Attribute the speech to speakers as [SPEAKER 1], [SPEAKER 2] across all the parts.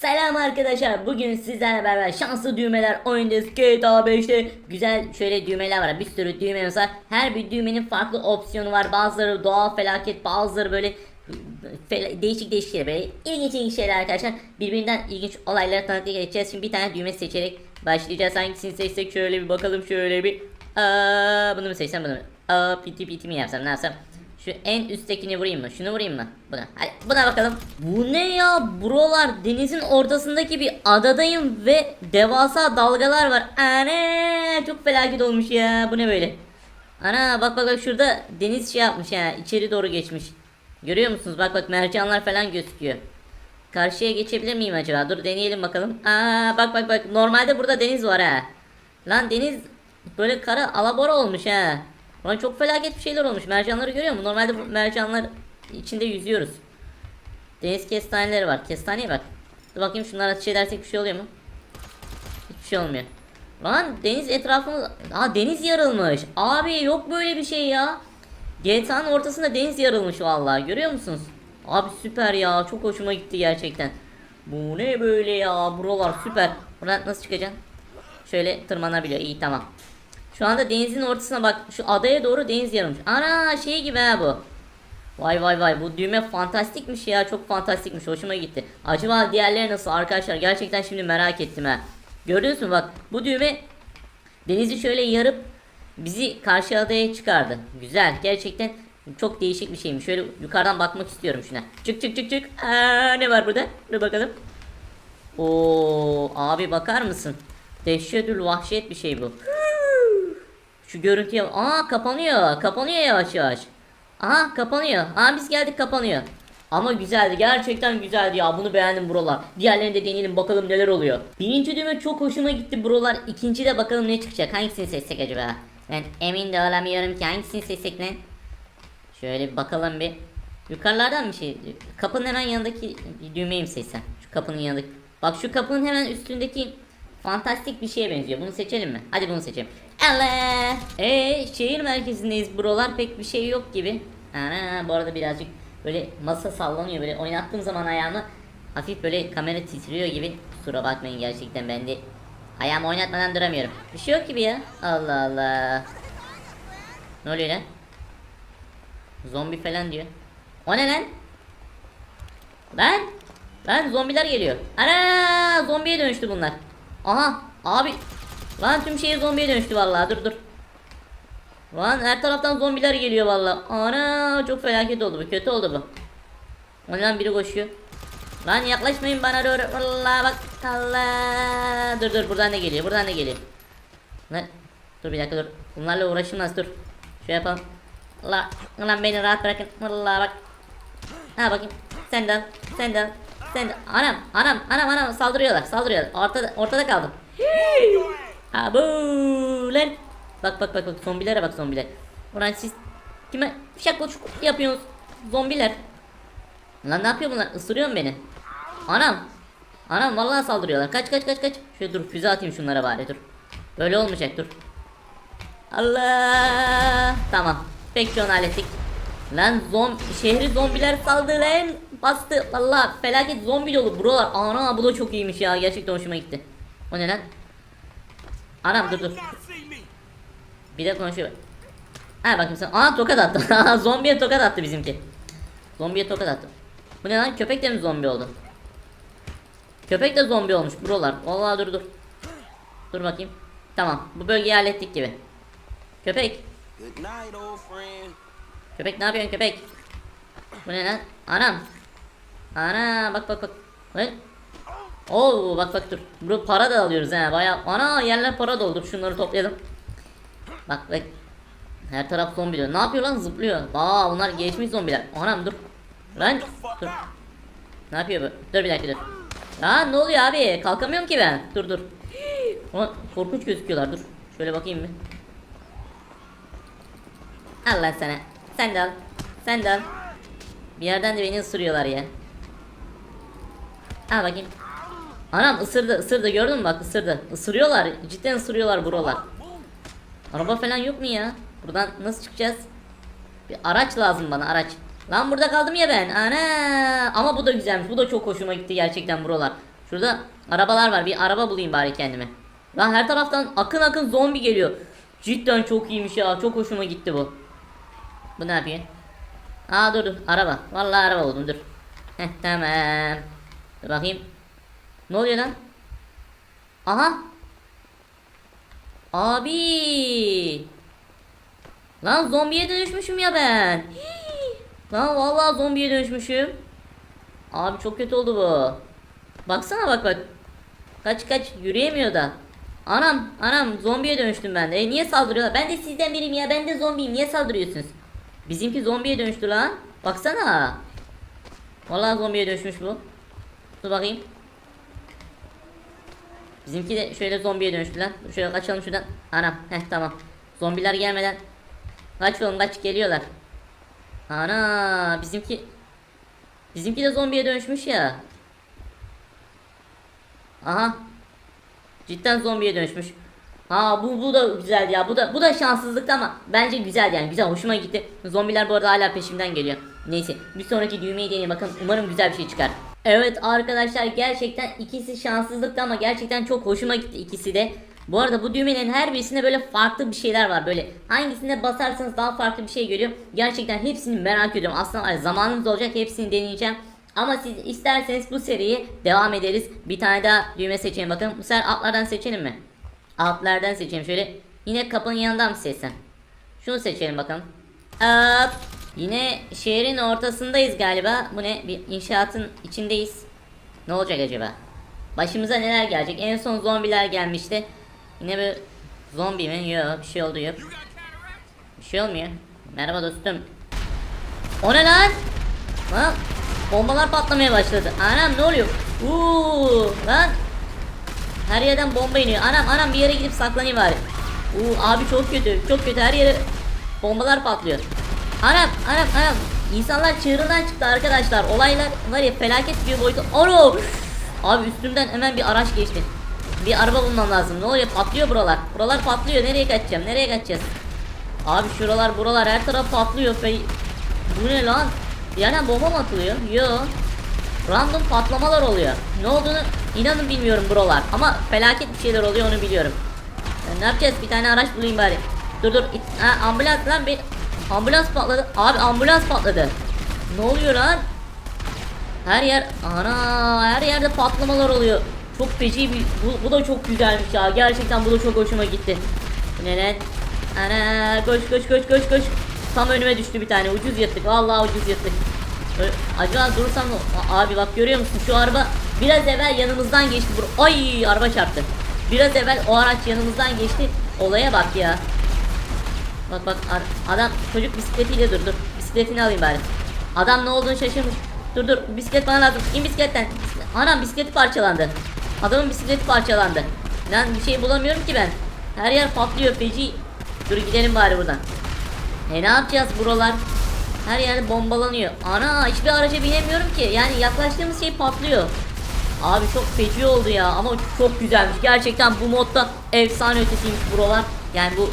[SPEAKER 1] Selam arkadaşlar. Bugün sizlerle beraber şanslı düğmeler oynayacağız. GTA 5'te güzel şöyle düğmeler var. Bir sürü düğme var. Her bir düğmenin farklı opsiyonu var. Bazıları doğal felaket, bazıları böyle değişik değişik şeyler böyle ilginç ilginç şeyler arkadaşlar. Birbirinden ilginç olaylara tanıklık edeceğiz. Şimdi bir tane düğme seçerek başlayacağız. Hangisini seçsek şöyle bir bakalım şöyle bir. Aa, bunu mu seçsem bunu mu? Aa, piti piti mi yapsam ne yapsam? Şu en üsttekini vurayım mı? Şunu vurayım mı? Buna. Hadi buna bakalım. Bu ne ya? Buralar denizin ortasındaki bir adadayım ve devasa dalgalar var. Ana çok felaket olmuş ya. Bu ne böyle? Ana bak bak bak şurada deniz şey yapmış ya. içeri doğru geçmiş. Görüyor musunuz? Bak bak mercanlar falan gözüküyor. Karşıya geçebilir miyim acaba? Dur deneyelim bakalım. Aa bak bak bak. Normalde burada deniz var ha. Lan deniz böyle kara alabora olmuş ha. Ulan çok felaket bir şeyler olmuş. Mercanları görüyor musun? Normalde bu mercanlar içinde yüzüyoruz. Deniz kestaneleri var. Kestaneye bak. Dur bakayım şunlara ateş şey edersek bir şey oluyor mu? Hiçbir şey olmuyor. Lan deniz etrafımız... Ha deniz yarılmış. Abi yok böyle bir şey ya. GTA'nın ortasında deniz yarılmış vallahi görüyor musunuz? Abi süper ya çok hoşuma gitti gerçekten. Bu ne böyle ya buralar süper. Buradan nasıl çıkacaksın? Şöyle tırmanabiliyor İyi tamam. Şu anda denizin ortasına bak. Şu adaya doğru deniz yarılmış. Ana şey gibi ha bu. Vay vay vay bu düğme fantastikmiş ya çok fantastikmiş hoşuma gitti. Acaba diğerleri nasıl arkadaşlar gerçekten şimdi merak ettim ha. Gördünüz mü bak bu düğme denizi şöyle yarıp bizi karşı adaya çıkardı. Güzel gerçekten çok değişik bir şeymiş. Şöyle yukarıdan bakmak istiyorum şuna. Çık çık çık çık. Aa, ne var burada? Dur bakalım. Oo abi bakar mısın? Dehşetül vahşet bir şey bu. Şu görüntüye aa kapanıyor. Kapanıyor yavaş yavaş. Aha kapanıyor. Aa biz geldik kapanıyor. Ama güzeldi gerçekten güzeldi ya bunu beğendim buralar. Diğerlerini de deneyelim bakalım neler oluyor. Birinci düğme çok hoşuma gitti buralar. İkinci de bakalım ne çıkacak hangisini seçsek acaba? Ben emin de olamıyorum ki hangisini seçsek ne? Şöyle bir bakalım bir. Yukarılardan bir şey. Kapının hemen yanındaki düğmeyi mi seçsem? Şu kapının yanındaki. Bak şu kapının hemen üstündeki fantastik bir şeye benziyor. Bunu seçelim mi? Hadi bunu seçelim. Allah. Ee şehir merkezindeyiz. Buralar pek bir şey yok gibi. Ana bu arada birazcık böyle masa sallanıyor böyle oynattığım zaman ayağımı hafif böyle kamera titriyor gibi. Kusura bakmayın gerçekten ben de ayağımı oynatmadan duramıyorum. Bir şey yok gibi ya. Allah Allah. Ne oluyor lan? Zombi falan diyor. O ne lan? ben Lan zombiler geliyor. Ana zombiye dönüştü bunlar. Aha abi Lan tüm şehir zombiye dönüştü vallahi dur dur. Lan her taraftan zombiler geliyor vallahi. Ana çok felaket oldu bu kötü oldu bu. Lan biri koşuyor. Lan yaklaşmayın bana doğru. vallahi bak Allah. Dur dur buradan ne geliyor? Buradan ne geliyor? Lan dur bir dakika dur. Bunlarla uğraşılmaz dur. Şöyle yapalım. Allah lan beni rahat bırakın. vallahi bak. Ha bakayım. Sen de al. Sen de al. Sen de. Anam anam anam anam saldırıyorlar. Saldırıyorlar. Ortada ortada kaldım. Hey. Abu lan. Bak bak bak bak zombilere bak zombiler. Ulan siz kime şakla çukur yapıyorsunuz? Zombiler. Lan ne yapıyor bunlar? Isırıyor mu beni? Anam. Anam vallahi saldırıyorlar. Kaç kaç kaç kaç. Şöyle dur füze atayım şunlara bari dur. Böyle olmayacak dur. Allah. Tamam. Pek şu an hallettik. Lan zom şehri zombiler saldı lan. Bastı. Vallahi felaket zombi dolu buralar. Ana bu da çok iyiymiş ya. Gerçekten hoşuma gitti. O ne lan? Anam dur dur. Bir de konuşuyor. Ha bakayım sen. Aa tokat attı. Zombiye tokat attı bizimki. Zombiye tokat attı. Bu ne lan köpek de mi zombi oldu? Köpek de zombi olmuş buralar. Vallahi dur dur. Dur bakayım. Tamam. Bu bölgeyi hallettik gibi. Köpek. Köpek ne yapıyorsun köpek? Bu ne lan? Anam. Ana bak bak bak. Lan Oo bak bak dur. bu para da alıyoruz ha. Baya ana yerler para doldu. Şunları toplayalım. Bak bak. Her taraf zombi diyor. Ne yapıyor lan zıplıyor. Aa bunlar geçmiş zombiler. Anam dur. Lan dur. Ne yapıyor bu? Dur bir dakika dur. Aa ne oluyor abi? Kalkamıyorum ki ben. Dur dur. Ulan korkunç gözüküyorlar dur. Şöyle bakayım bir. Allah sana. Sen de al. Sen de al. Bir yerden de beni ısırıyorlar ya. Al bakayım. Anam ısırdı ısırdı gördün mü bak ısırdı. ısırıyorlar cidden ısırıyorlar buralar. Araba falan yok mu ya? Buradan nasıl çıkacağız? Bir araç lazım bana araç. Lan burada kaldım ya ben. Ana! Ama bu da güzelmiş. Bu da çok hoşuma gitti gerçekten buralar. Şurada arabalar var. Bir araba bulayım bari kendime. Lan her taraftan akın akın zombi geliyor. Cidden çok iyiymiş ya. Çok hoşuma gitti bu. Bu ne yapıyor? Aa dur dur. Araba. Vallahi araba oldum dur. Heh tamam. Dur bakayım. Ne oluyor lan? Aha. Abi. Lan zombiye dönüşmüşüm ya ben. Lan vallahi zombiye dönüşmüşüm. Abi çok kötü oldu bu. Baksana bak bak. Kaç kaç yürüyemiyor da. Anam anam zombiye dönüştüm ben de. E niye saldırıyorlar? Ben de sizden biriyim ya. Ben de zombiyim. Niye saldırıyorsunuz? Bizimki zombiye dönüştü lan. Baksana. Vallahi zombiye dönüşmüş bu. Dur bakayım. Bizimki de şöyle zombiye dönüştü lan. Şöyle kaçalım şuradan. Anam. Heh tamam. Zombiler gelmeden. Kaç oğlum kaç geliyorlar. Ana bizimki. Bizimki de zombiye dönüşmüş ya. Aha. Cidden zombiye dönüşmüş. Ha bu bu da güzel ya. Bu da bu da şanssızlıktı ama bence güzel yani. Güzel hoşuma gitti. Zombiler bu arada hala peşimden geliyor. Neyse bir sonraki düğmeyi deneyim bakın. Umarım güzel bir şey çıkar. Evet arkadaşlar gerçekten ikisi şanssızlıktı ama gerçekten çok hoşuma gitti ikisi de. Bu arada bu düğmenin her birisinde böyle farklı bir şeyler var böyle. Hangisine basarsanız daha farklı bir şey görüyorum. Gerçekten hepsini merak ediyorum. Aslında zamanımız olacak hepsini deneyeceğim. Ama siz isterseniz bu seriyi devam ederiz. Bir tane daha düğme seçelim bakın. Bu sefer altlardan seçelim mi? Altlardan seçelim şöyle. Yine kapının yanından mı seçsem? Şunu seçelim bakalım. Hop. Yine şehrin ortasındayız galiba. Bu ne? Bir inşaatın içindeyiz. Ne olacak acaba? Başımıza neler gelecek? En son zombiler gelmişti. Yine bir zombi mi? Yok bir şey oldu yok. Bir şey olmuyor. Merhaba dostum. O ne lan? Lan bombalar patlamaya başladı. Anam ne oluyor? Uuu lan. Her yerden bomba iniyor. Anam anam bir yere gidip saklanayım bari. Uuu abi çok kötü. Çok kötü her yere bombalar patlıyor. Anam anam anam. İnsanlar çığırından çıktı arkadaşlar. Olaylar var ya felaket bir boyutu. Oro. Abi üstümden hemen bir araç geçti. Bir araba bulmam lazım. Ne oluyor? Patlıyor buralar. Buralar patlıyor. Nereye kaçacağım? Nereye kaçacağız? Abi şuralar buralar her taraf patlıyor. Fe Bu ne lan? Yani bomba mı atılıyor? Yo. Random patlamalar oluyor. Ne olduğunu inanın bilmiyorum buralar. Ama felaket bir şeyler oluyor onu biliyorum. Yani e, ne yapacağız? Bir tane araç bulayım bari. Dur dur. Ha, ambulans lan bir Ambulans patladı. Abi ambulans patladı. Ne oluyor lan? Her yer ana her yerde patlamalar oluyor. Çok feci bir bu, bu da çok güzelmiş ya. Gerçekten bu da çok hoşuma gitti. Neden? Ana koş koş koş koş koş. Tam önüme düştü bir tane. Ucuz yattık. Vallahi ucuz yattık. Acaba durursam abi bak görüyor musun şu araba biraz evvel yanımızdan geçti. Ay araba çarptı. Biraz evvel o araç yanımızdan geçti. Olaya bak ya. Bak bak adam çocuk bisikletiyle dur dur. Bisikletini alayım bari. Adam ne olduğunu şaşırmış. Dur dur bisiklet bana lazım. İn bisikletten. Anam bisikleti parçalandı. Adamın bisikleti parçalandı. Lan bir şey bulamıyorum ki ben. Her yer patlıyor feci. Dur gidelim bari buradan. E ne yapacağız buralar? Her yer bombalanıyor. Ana hiçbir araca binemiyorum ki. Yani yaklaştığımız şey patlıyor. Abi çok feci oldu ya ama çok güzelmiş. Gerçekten bu modda efsane ötesiymiş buralar. Yani bu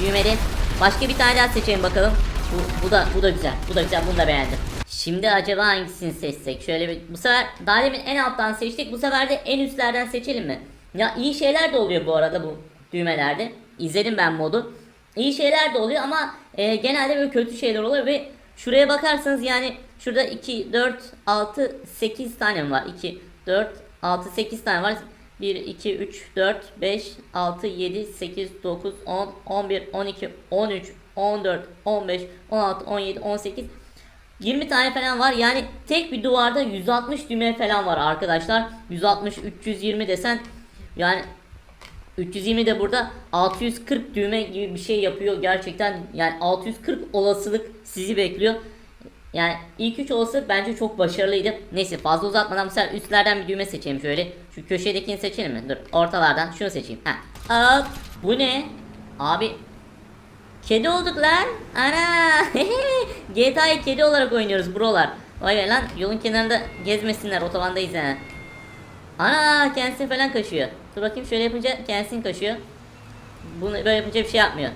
[SPEAKER 1] Düğmeli. Başka bir tane daha seçelim bakalım. Bu, bu da bu da güzel. Bu da güzel. Bunu da beğendim. Şimdi acaba hangisini seçsek? Şöyle bir bu sefer daha demin en alttan seçtik. Bu sefer de en üstlerden seçelim mi? Ya iyi şeyler de oluyor bu arada bu düğmelerde. İzledim ben modu. İyi şeyler de oluyor ama e, genelde böyle kötü şeyler oluyor ve şuraya bakarsanız yani şurada 2 4 6 8 tane var. 2 4 6 8 tane var. 1, 2, 3, 4, 5, 6, 7, 8, 9, 10, 11, 12, 13, 14, 15, 16, 17, 18, 20 tane falan var. Yani tek bir duvarda 160 düğme falan var arkadaşlar. 160, 320 desen yani 320 de burada 640 düğme gibi bir şey yapıyor gerçekten. Yani 640 olasılık sizi bekliyor. Yani ilk 3 olsa bence çok başarılıydı. Neyse fazla uzatmadan mesela üstlerden bir düğme seçeyim şöyle. Şu köşedekini seçelim mi? Dur ortalardan şunu seçeyim. Ha. Hop. Bu ne? Abi. Kedi olduk lan. Ana. GTA'yı kedi olarak oynuyoruz buralar. Vay be lan yolun kenarında gezmesinler otobandayız ha. Ana kendisi falan kaşıyor. Dur bakayım şöyle yapınca kendisini kaşıyor. Bunu böyle yapınca bir şey yapmıyor.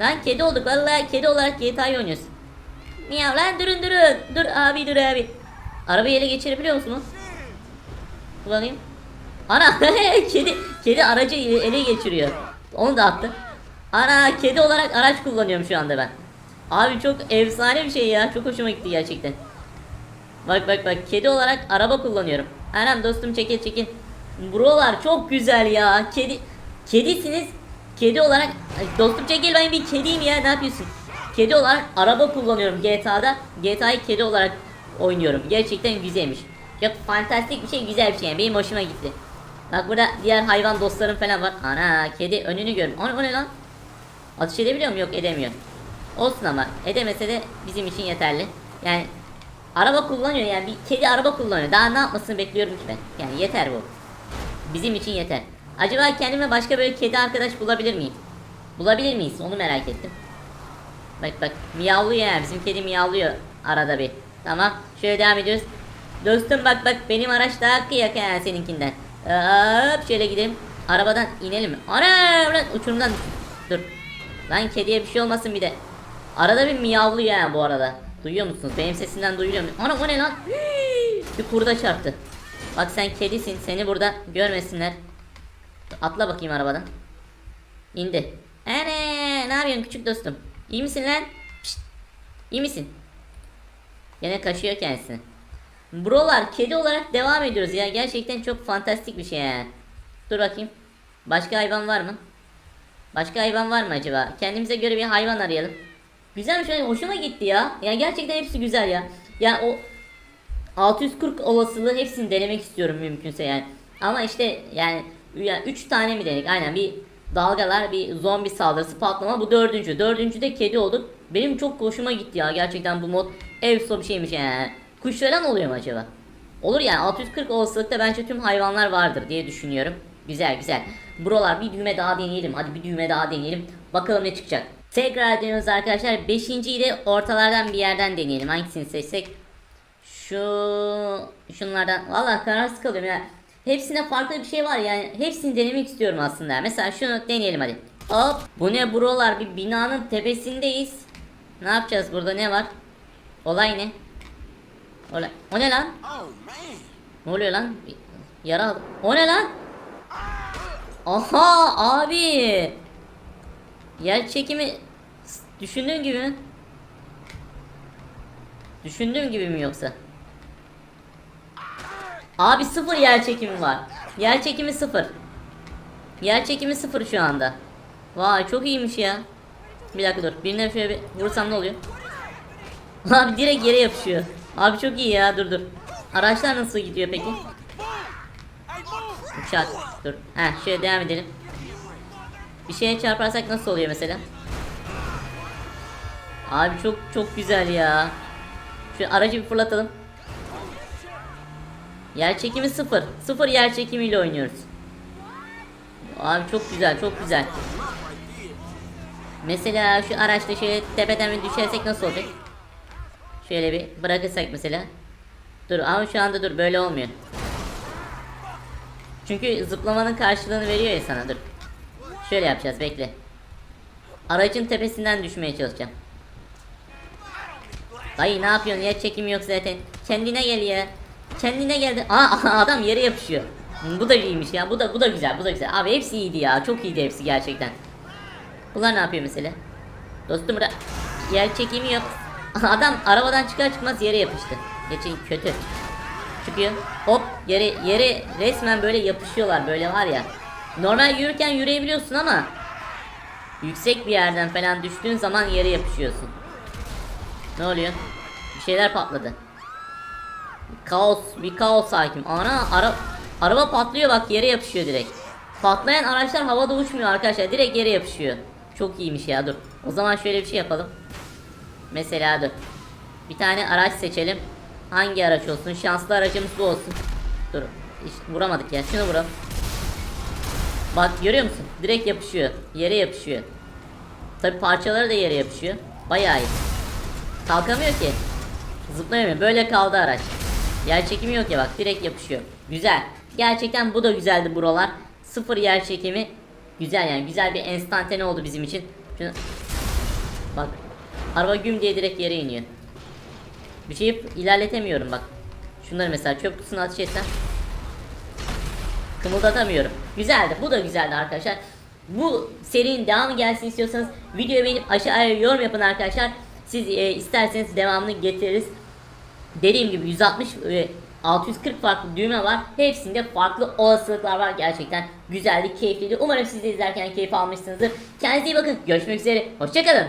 [SPEAKER 1] Lan kedi olduk vallahi kedi olarak GTA'yı oynuyoruz. Miyav lan durun durun. Dur abi dur abi. Arabayı ele geçirebiliyor musunuz? Kullanayım. Ana kedi kedi aracı ele geçiriyor. Onu da attı. Ana kedi olarak araç kullanıyorum şu anda ben. Abi çok efsane bir şey ya. Çok hoşuma gitti gerçekten. Bak bak bak kedi olarak araba kullanıyorum. Anam dostum çekil çekil. Buralar çok güzel ya. Kedi kedisiniz. Kedi olarak dostum çekil ben bir kediyim ya. Ne yapıyorsun? Kedi olarak araba kullanıyorum GTA'da. GTA'yı kedi olarak oynuyorum. Gerçekten güzelmiş. Ya fantastik bir şey, güzel bir şey. Yani. Benim hoşuma gitti. Bak burada diğer hayvan dostlarım falan var. Ana kedi önünü görüm. O, o ne lan? Atış edebiliyor mu? Yok edemiyor. Olsun ama edemese de bizim için yeterli. Yani araba kullanıyor yani bir kedi araba kullanıyor. Daha ne yapmasını bekliyorum ki ben. Yani yeter bu. Bizim için yeter. Acaba kendime başka böyle kedi arkadaş bulabilir miyim? Bulabilir miyiz? Onu merak ettim. Bak bak miyavlıyor yani bizim kedi miyavlıyor arada bir. Tamam şöyle devam ediyoruz. Dostum bak bak benim araç daha kıyak yani seninkinden. Hop şöyle gidelim. Arabadan inelim mi? Ana ulan uçurumdan dur. Lan kediye bir şey olmasın bir de. Arada bir miyavlıyor yani bu arada. Duyuyor musunuz? Benim sesinden duyuluyor mu? Ana o ne lan? Hii, bir kurda çarptı. Bak sen kedisin. Seni burada görmesinler. Atla bakayım arabadan. İndi. Ene ne yapıyorsun küçük dostum? İyi misin lan? Pişt. İyi misin? Gene kaşıyor kendisini. Brolar kedi olarak devam ediyoruz ya. Gerçekten çok fantastik bir şey yani. Dur bakayım. Başka hayvan var mı? Başka hayvan var mı acaba? Kendimize göre bir hayvan arayalım. Güzelmiş. Yani hoşuma gitti ya. Ya gerçekten hepsi güzel ya. Ya o 640 olasılığı hepsini denemek istiyorum mümkünse yani. Ama işte yani 3 tane mi denek? Aynen bir dalgalar bir zombi saldırısı patlama bu dördüncü. Dördüncü de kedi olduk. Benim çok hoşuma gitti ya gerçekten bu mod evso bir şeymiş yani. Kuş oluyor mu acaba? Olur yani 640 olasılıkta bence tüm hayvanlar vardır diye düşünüyorum. Güzel güzel. Buralar bir düğme daha deneyelim. Hadi bir düğme daha deneyelim. Bakalım ne çıkacak. Tekrar deniyoruz arkadaşlar. Beşinciyi de ortalardan bir yerden deneyelim. Hangisini seçsek? Şu... Şunlardan... Valla kararsız kalıyorum ya. Hepsine farklı bir şey var yani. Hepsini denemek istiyorum aslında. Mesela şunu deneyelim hadi. Hop. Bu ne buralar? Bir binanın tepesindeyiz. Ne yapacağız burada? Ne var? Olay ne? Olay. O ne lan? Oh, ne oluyor lan? Yara O ne lan? Aha abi. Yer çekimi düşündüğün gibi mi? Düşündüğüm gibi mi yoksa? Abi sıfır yer çekimi var. Yer çekimi sıfır. Yer çekimi sıfır şu anda. Vay çok iyiymiş ya. Bir dakika dur. Birine şöyle bir vursam ne oluyor? Abi direkt yere yapışıyor. Abi çok iyi ya dur dur. Araçlar nasıl gidiyor peki? Uçak. Dur. Heh şöyle devam edelim. Bir şeye çarparsak nasıl oluyor mesela? Abi çok çok güzel ya. Şu aracı bir fırlatalım. Yer çekimi sıfır. Sıfır yer çekimiyle oynuyoruz. Abi çok güzel çok güzel. Mesela şu araçla şöyle tepeden bir düşersek nasıl olacak? Şöyle bir bırakırsak mesela. Dur ama şu anda dur böyle olmuyor. Çünkü zıplamanın karşılığını veriyor ya sana dur. Şöyle yapacağız bekle. Aracın tepesinden düşmeye çalışacağım. Dayı ne yapıyorsun ya çekim yok zaten. Kendine gel ya kendine geldi. Aa adam yere yapışıyor. Bu da iyiymiş ya. Bu da bu da güzel. Bu da güzel. Abi hepsi iyiydi ya. Çok iyiydi hepsi gerçekten. Bunlar ne yapıyor mesela? Dostum burada yer çekimi yok. Adam arabadan çıkar çıkmaz yere yapıştı. Geçin kötü. Çıkıyor. Hop yere yere resmen böyle yapışıyorlar böyle var ya. Normal yürürken yürüyebiliyorsun ama yüksek bir yerden falan düştüğün zaman yere yapışıyorsun. Ne oluyor? Bir şeyler patladı. Kaos, bir kaos hakim. Ana ara, araba patlıyor bak yere yapışıyor direkt. Patlayan araçlar havada uçmuyor arkadaşlar. Direkt yere yapışıyor. Çok iyiymiş ya dur. O zaman şöyle bir şey yapalım. Mesela dur. Bir tane araç seçelim. Hangi araç olsun? Şanslı aracımız bu olsun. Dur. Hiç vuramadık ya. Şunu vuralım. Bak görüyor musun? Direkt yapışıyor. Yere yapışıyor. Tabi parçaları da yere yapışıyor. Bayağı iyi. Kalkamıyor ki. Zıplayamıyor. Böyle kaldı araç. Yer çekimi yok ya bak direkt yapışıyor. Güzel. Gerçekten bu da güzeldi buralar. Sıfır yer çekimi. Güzel yani güzel bir enstantane oldu bizim için. Şunu... Bak. Araba güm diye direkt yere iniyor. Bir şey ilerletemiyorum bak. Şunları mesela çöp kutusuna atış şey etsem. Kımıldatamıyorum. Güzeldi. Bu da güzeldi arkadaşlar. Bu serinin devamı gelsin istiyorsanız videoyu beğenip aşağıya yorum yapın arkadaşlar. Siz e, isterseniz devamını getiririz. Dediğim gibi 160 ve 640 farklı düğme var. Hepsinde farklı olasılıklar var. Gerçekten güzeldi, keyifliydi. Umarım siz de izlerken keyif almışsınızdır. Kendinize iyi bakın. Görüşmek üzere. Hoşçakalın.